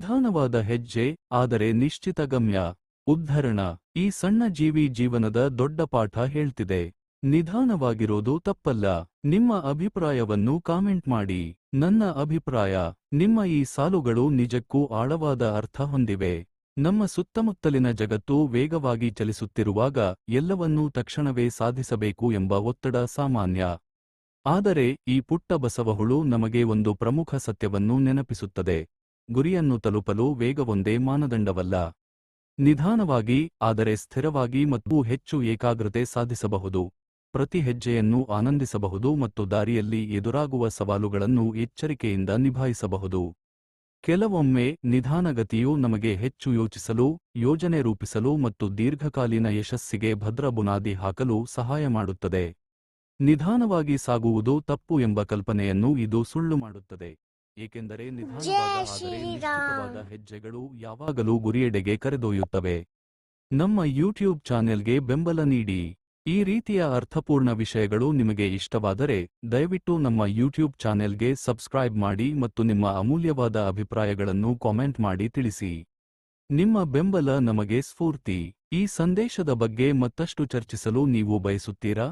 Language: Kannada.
ನಿಧಾನವಾದ ಹೆಜ್ಜೆ, ಆದರೆ ನಿಶ್ಚಿತ ಗಮ್ಯ. ಉದ್ಧರಣ. ಈ ಸಣ್ಣ ಜೀವಿ ಜೀವನದ ದೊಡ್ಡ ಪಾಠ ಹೇಳ್ತಿದೆ. ನಿಧಾನವಾಗಿರೋದು ತಪ್ಪಲ್ಲ. ನಿಮ್ಮ ಅಭಿಪ್ರಾಯವನ್ನು ಕಾಮೆಂಟ್ ಮಾಡಿ. ನನ್ನ ಅಭಿಪ್ರಾಯ. ನಿಮ್ಮ ಈ ಸಾಲುಗಳು ನಿಜಕ್ಕೂ ಆಳವಾದ ಅರ್ಥ ಹೊಂದಿವೆ. ನಮ್ಮ ಸುತ್ತಮುತ್ತಲಿನ ಜಗತ್ತು ವೇಗವಾಗಿ ಚಲಿಸುತ್ತಿರುವಾಗ ಎಲ್ಲವನ್ನೂ ತಕ್ಷಣವೇ ಸಾಧಿಸಬೇಕು ಎಂಬ ಒತ್ತಡ ಸಾಮಾನ್ಯ. ಆದರೆ ಈ ಪುಟ್ಟ ಬಸವಹುಳು ನಮಗೆ ಒಂದು ಪ್ರಮುಖ ಸತ್ಯವನ್ನು ನೆನಪಿಸುತ್ತದೆ. ಗುರಿಯನ್ನು ತಲುಪಲು ವೇಗವೊಂದೇ ಮಾನದಂಡವಲ್ಲ. ನಿಧಾನವಾಗಿ, ಆದರೆ ಸ್ಥಿರವಾಗಿ ಮತ್ತು ಹೆಚ್ಚು ಏಕಾಗ್ರತೆ ಸಾಧಿಸಬಹುದು. ಪ್ರತಿ ಹೆಜ್ಜೆಯನ್ನು ಆನಂದಿಸಬಹುದು ಮತ್ತು ದಾರಿಯಲ್ಲಿ ಎದುರಾಗುವ ಸವಾಲುಗಳನ್ನು ಎಚ್ಚರಿಕೆಯಿಂದ ನಿಭಾಯಿಸಬಹುದು. ಕೆಲವೊಮ್ಮೆ ನಿಧಾನಗತಿಯು ನಮಗೆ ಹೆಚ್ಚು ಯೋಚಿಸಲು, ಯೋಜನೆ ರೂಪಿಸಲು ಮತ್ತು ದೀರ್ಘಕಾಲೀನ ಯಶಸ್ಸಿಗೆ ಭದ್ರ ಬುನಾದಿ ಹಾಕಲು ಸಹಾಯ ಮಾಡುತ್ತದೆ. ನಿಧಾನವಾಗಿ ಸಾಗುವುದು ತಪ್ಪು ಎಂಬ ಕಲ್ಪನೆಯನ್ನು ಇದು ಸುಳ್ಳು ಮಾಡುತ್ತದೆ. ಏಕೆಂದರೆ ನಿಧಾನವಾದ ಆದರೆ ನಿಶ್ಚಿತವಾದ ಹೆಜ್ಜೆಗಳು ಯಾವಾಗಲೂ ಗುರಿಯೆಡೆಗೆ ಕರೆದೊಯ್ಯುತ್ತವೆ. ನಮ್ಮ ಯೂಟ್ಯೂಬ್ ಚಾನೆಲ್ಗೆ ಬೆಂಬಲ ನೀಡಿ. ಈ ರೀತಿಯ ಅರ್ಥಪೂರ್ಣ ವಿಷಯಗಳು ನಿಮಗೆ ಇಷ್ಟವಾದರೆ ದಯವಿಟ್ಟು ನಮ್ಮ ಯೂಟ್ಯೂಬ್ ಚಾನೆಲ್ಗೆ ಸಬ್ಸ್ಕ್ರೈಬ್ ಮಾಡಿ ಮತ್ತು ನಿಮ್ಮ ಅಮೂಲ್ಯವಾದ ಅಭಿಪ್ರಾಯಗಳನ್ನು ಕಾಮೆಂಟ್ ಮಾಡಿ ತಿಳಿಸಿ. ನಿಮ್ಮ ಬೆಂಬಲ ನಮಗೆ ಸ್ಫೂರ್ತಿ. ಈ ಸಂದೇಶದ ಬಗ್ಗೆ ಮತ್ತಷ್ಟು ಚರ್ಚಿಸಲು ನೀವು ಬಯಸುತ್ತೀರಾ?